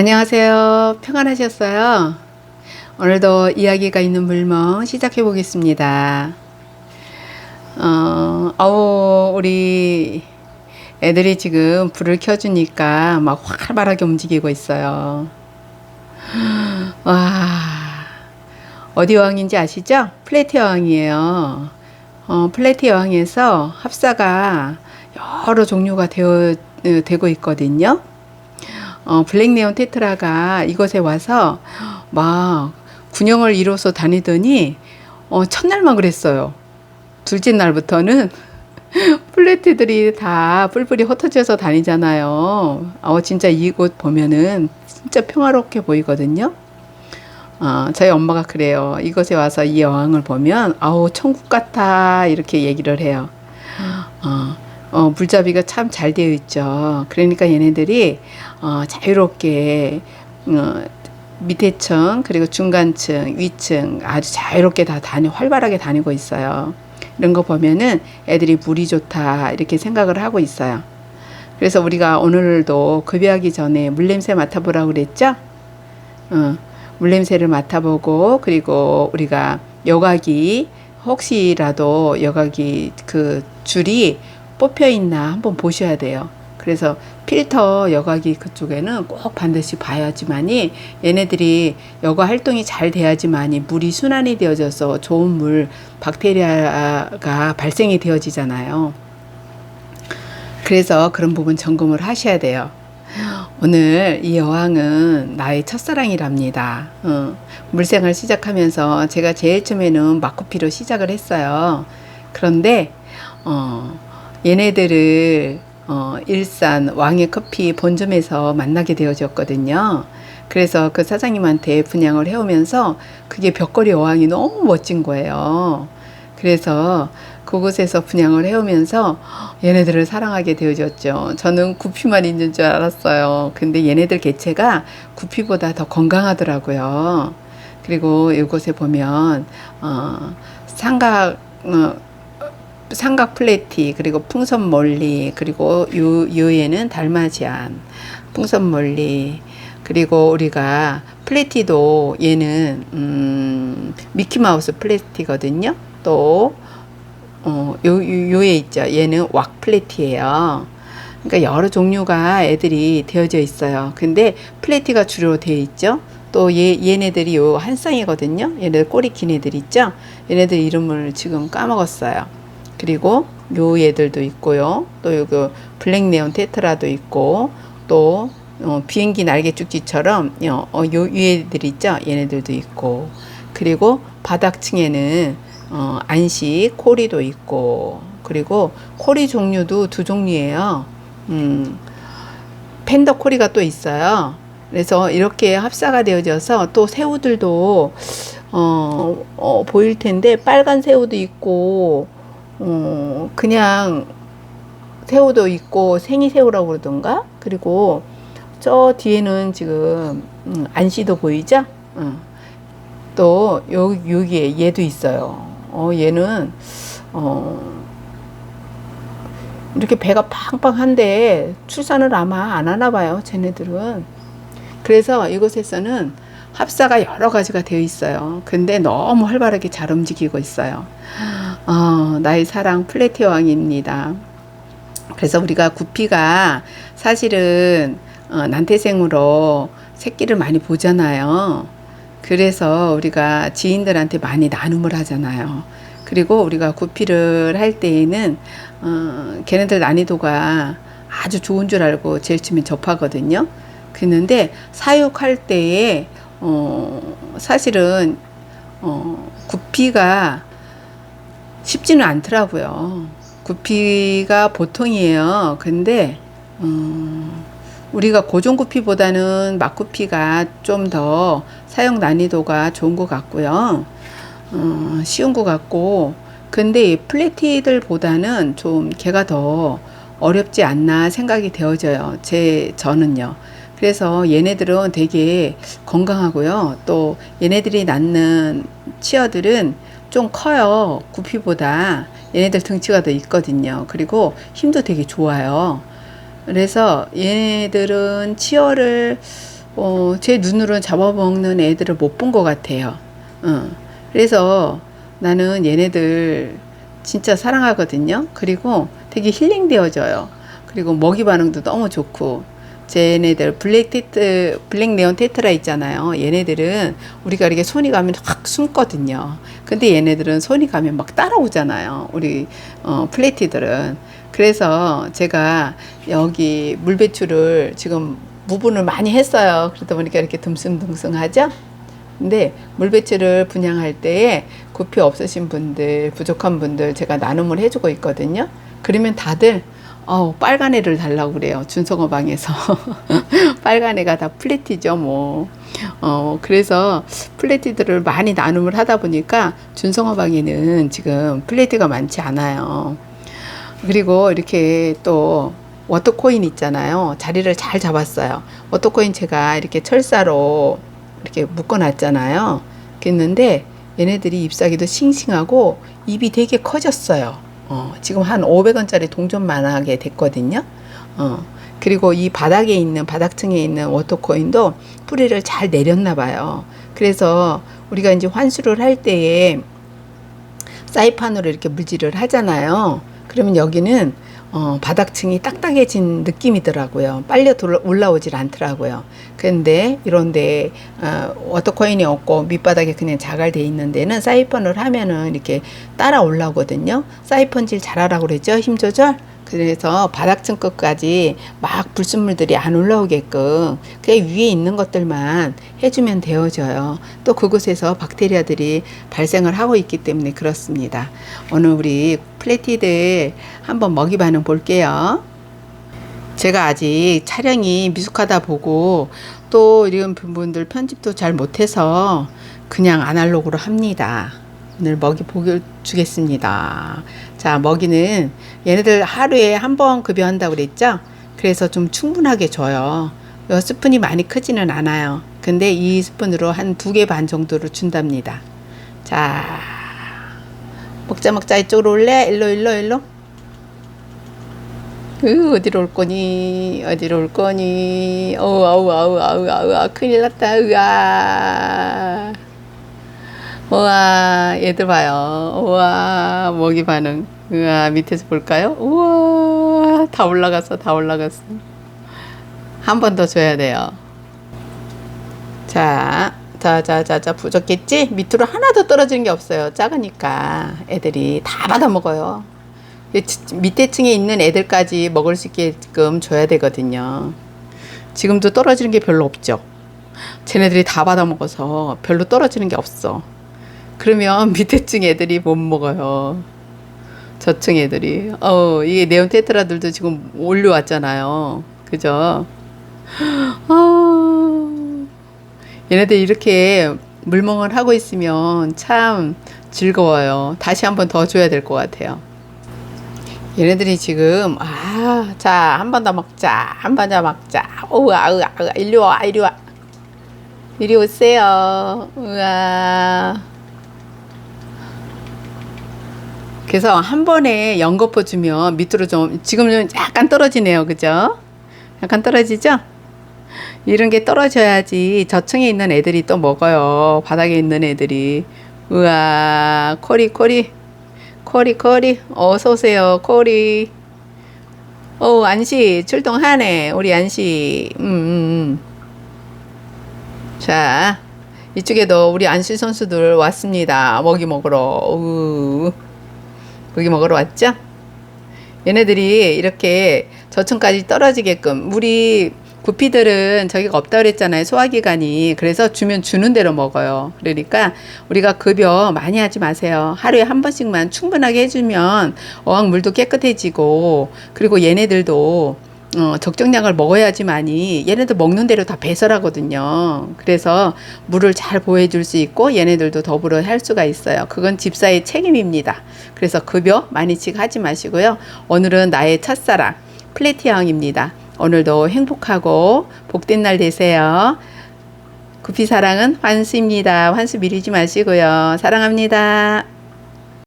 안녕하세요. 평안하셨어요? 오늘도 이야기가 있는 물멍 시작해 보겠습니다. 어, 어우, 우리 애들이 지금 불을 켜주니까 막 활발하게 움직이고 있어요. 와, 어디 여왕인지 아시죠? 플레티 여왕이에요. 어, 플레티 여왕에서 합사가 여러 종류가 되어, 어, 되고 있거든요. 어, 블랙네온 테트라가 이곳에 와서 막 군영을 이뤄서 다니더니 어, 첫날만 그랬어요. 둘째 날부터는 플래티들이 다 뿔뿔이 흩어져서 다니잖아요. 어, 진짜 이곳 보면은 진짜 평화롭게 보이거든요. 어, 저희 엄마가 그래요. 이곳에 와서 이 여왕을 보면 아우 천국 같아 이렇게 얘기를 해요. 어, 어, 물잡이가 참 잘 되어 있죠. 그러니까 얘네들이 어, 자유롭게 어, 밑에 층 그리고 중간층 위층 아주 자유롭게 다 다니 활발하게 다니고 있어요. 이런 거 보면은 애들이 물이 좋다 이렇게 생각을 하고 있어요. 그래서 우리가 오늘도 급여하기 전에 물 냄새 맡아보라고 그랬죠? 어, 물 냄새를 맡아보고 그리고 우리가 여각이 혹시라도 여각이 그 줄이 뽑혀 있나 한번 보셔야 돼요. 그래서 필터 여각이 그쪽에는 꼭 반드시 봐야지만이 얘네들이 여가 활동이 잘 돼야지만이 물이 순환이 되어져서 좋은 물 박테리아가 발생이 되어지잖아요. 그래서 그런 부분 점검을 하셔야 돼요. 오늘 이 여왕은 나의 첫사랑이랍니다. 어, 물생활 시작하면서 제가 제일 처음에는 마코피로 시작을 했어요. 그런데 어, 얘네들을 어, 일산 왕의 커피 본점에서 만나게 되어졌거든요. 그래서 그 사장님한테 분양을 해오면서 그게 벽걸이 여왕이 너무 멋진 거예요. 그래서 그곳에서 분양을 해오면서 얘네들을 사랑하게 되어졌죠. 저는 구피만 있는 줄 알았어요. 근데 얘네들 개체가 구피보다 더 건강하더라고요. 그리고 이곳에 보면 어, 삼각 어, 삼각 플래티 그리고 풍선 멀리 그리고 요 요에는 달마지안 풍선 멀리 그리고 우리가 플래티도 얘는 음, 미키마우스 플래티거든요. 또 어, 요, 요, 요에 있죠. 얘는 왁 플래티예요. 그러니까 여러 종류가 애들이 되어져 있어요. 근데 플래티가 주로 되어 있죠. 또 얘, 얘네들이 요 한 쌍이거든요. 얘네들 꼬리 긴 애들 있죠. 얘네들 이름을 지금 까먹었어요. 그리고 요 애들도 있고요. 또 요거 블랙네온 테트라도 있고 또 어, 비행기 날개 쭉지처럼 요, 어, 요, 요 애들 있죠. 얘네들도 있고 그리고 바닥층에는 어, 안식 코리도 있고 그리고 코리 종류도 두 종류예요. 음, 팬더 코리가 또 있어요. 그래서 이렇게 합사가 되어져서 또 새우들도 어, 어, 보일 텐데 빨간 새우도 있고 어, 그냥 새우도 있고 생이새우라고 그러던가 그리고 저 뒤에는 지금 음, 안씨도 보이죠? 어. 또 요, 여기에 얘도 있어요. 어, 얘는 어, 이렇게 배가 팡팡한데 출산을 아마 안 하나 봐요. 쟤네들은. 그래서 이곳에서는 합사가 여러 가지가 되어 있어요. 근데 너무 활발하게 잘 움직이고 있어요. 어, 나의 사랑 플레티 왕입니다. 그래서 우리가 구피가 사실은 어, 난태생으로 새끼를 많이 보잖아요. 그래서 우리가 지인들한테 많이 나눔을 하잖아요. 그리고 우리가 구피를 할 때에는 어, 걔네들 난이도가 아주 좋은 줄 알고 제일 처음에 접하거든요. 그런데 사육할 때에 어, 사실은 어, 구피가 쉽지는 않더라고요. 구피가 보통이에요. 근데 음, 우리가 고정 구피보다는 막 구피가 좀 더 사용 난이도가 좋은 것 같고요. 어, 쉬운 것 같고 근데 플래티들보다는 좀 걔가 더 어렵지 않나 생각이 되어져요. 제 저는요. 그래서 얘네들은 되게 건강하고요. 또 얘네들이 낳는 치어들은 좀 커요. 구피보다. 얘네들 등치가 더 있거든요. 그리고 힘도 되게 좋아요. 그래서 얘네들은 치어를 어, 제 눈으로 잡아먹는 애들을 못 본 것 같아요. 어. 그래서 나는 얘네들 진짜 사랑하거든요. 그리고 되게 힐링되어져요. 그리고 먹이 반응도 너무 좋고. 쟤네들 블랙 테트, 블랙 네온 테트라 있잖아요. 얘네들은 우리가 이렇게 손이 가면 확 숨거든요. 근데 얘네들은 손이 가면 막 따라오잖아요. 우리 어, 플래티들은. 그래서 제가 여기 물 배출을 지금 무분을 많이 했어요. 그러다 보니까 이렇게 듬성듬성하죠? 근데 물 배출을 분양할 때에 구피 없으신 분들, 부족한 분들 제가 나눔을 해주고 있거든요. 그러면 다들 어, 빨간 애를 달라고 그래요. 준성어 방에서. 빨간 애가 다 플래티죠, 뭐. 어, 그래서 플래티들을 많이 나눔을 하다 보니까 준성어 방에는 지금 플래티가 많지 않아요. 그리고 이렇게 또 워터코인 있잖아요. 자리를 잘 잡았어요. 워터코인 제가 이렇게 철사로 이렇게 묶어놨잖아요. 그랬는데 얘네들이 잎사귀도 싱싱하고 입이 되게 커졌어요. 어, 지금 한 500원짜리 동전만 하게 됐거든요. 어, 그리고 이 바닥에 있는 바닥층에 있는 워터코인도 뿌리를 잘 내렸나 봐요. 그래서 우리가 이제 환수를 할 때에 사이판으로 이렇게 물질을 하잖아요. 그러면 여기는 어, 바닥층이 딱딱해진 느낌이더라고요. 빨려 돌아, 올라오질 않더라고요. 근데 이런데 어, 워터코인이 없고 밑바닥에 그냥 자갈돼 있는 데는 사이펀을 하면은 이렇게 따라 올라오거든요. 사이펀질 잘하라고 그랬죠. 힘 조절. 그래서 바닥층 끝까지 막 불순물들이 안 올라오게끔 그냥 위에 있는 것들만 해주면 되어져요. 또 그곳에서 박테리아들이 발생을 하고 있기 때문에 그렇습니다. 오늘 우리 플래티들 한번 먹이 반응 볼게요. 제가 아직 촬영이 미숙하다 보고 또 이런 부분들 편집도 잘 못해서 그냥 아날로그로 합니다. 오늘 먹이 보기 주겠습니다. 자, 먹이는 얘네들 하루에 한 번 급여한다고 그랬죠? 그래서 좀 충분하게 줘요. 이 스푼이 많이 크지는 않아요. 근데 이 스푼으로 한 두 개 반 정도를 준답니다. 자, 먹자 먹자 이쪽으로 올래? 일로 일로 일로. 으, 어디로 올 거니? 어디로 올 거니? 어우, 아우, 아우, 아우, 아우, 큰일 났다, 으아. 우와, 얘들 봐요. 우와, 먹이 반응. 우와, 밑에서 볼까요? 우와, 다 올라갔어, 다 올라갔어. 한 번 더 줘야 돼요. 자, 자, 자, 자, 자, 부족했지? 밑으로 하나도 떨어지는 게 없어요. 작으니까 애들이 다 받아 먹어요. 밑에 층에 있는 애들까지 먹을 수 있게끔 줘야 되거든요. 지금도 떨어지는 게 별로 없죠. 쟤네들이 다 받아 먹어서 별로 떨어지는 게 없어. 그러면 밑에 층 애들이 못 먹어요. 저층 애들이. 어, 이게 네온 테트라들도 지금 올려왔잖아요. 그죠? 아, 얘네들 이렇게 물멍을 하고 있으면 참 즐거워요. 다시 한번 더 줘야 될 것 같아요. 얘네들이 지금 아, 자, 한 번 더 먹자. 한 번 더 먹자. 우와, 우와, 우와. 이리 와, 이리 와. 이리 오세요. 우와. 그래서 한 번에 연거푸 주면 밑으로 좀 지금은 약간 떨어지네요. 그죠? 약간 떨어지죠? 이런 게 떨어져야지 저층에 있는 애들이 또 먹어요. 바닥에 있는 애들이. 우와, 코리, 코리. 코리, 코리. 어서 오세요. 코리. 어, 안시 출동하네. 우리 안시. 음, 음, 음. 자, 이쪽에도 우리 안시 선수들 왔습니다. 먹이 먹으러. 우. 고기 먹으러 왔죠? 얘네들이 이렇게 저층까지 떨어지게끔 우리 구피들은 저기가 없다 그랬잖아요 소화기관이. 그래서 주면 주는 대로 먹어요. 그러니까 우리가 급여 많이 하지 마세요. 하루에 한 번씩만 충분하게 해주면 어항물도 깨끗해지고 그리고 얘네들도 어, 적정량을 먹어야지만이 얘네들 먹는 대로 다 배설하거든요. 그래서 물을 잘 보호해줄 수 있고 얘네들도 더불어 할 수가 있어요. 그건 집사의 책임입니다. 그래서 급여 많이씩 하지 마시고요. 오늘은 나의 첫사랑 플래티형입니다. 오늘도 행복하고 복된 날 되세요. 구피 사랑은 환수입니다. 환수 미리지 마시고요. 사랑합니다.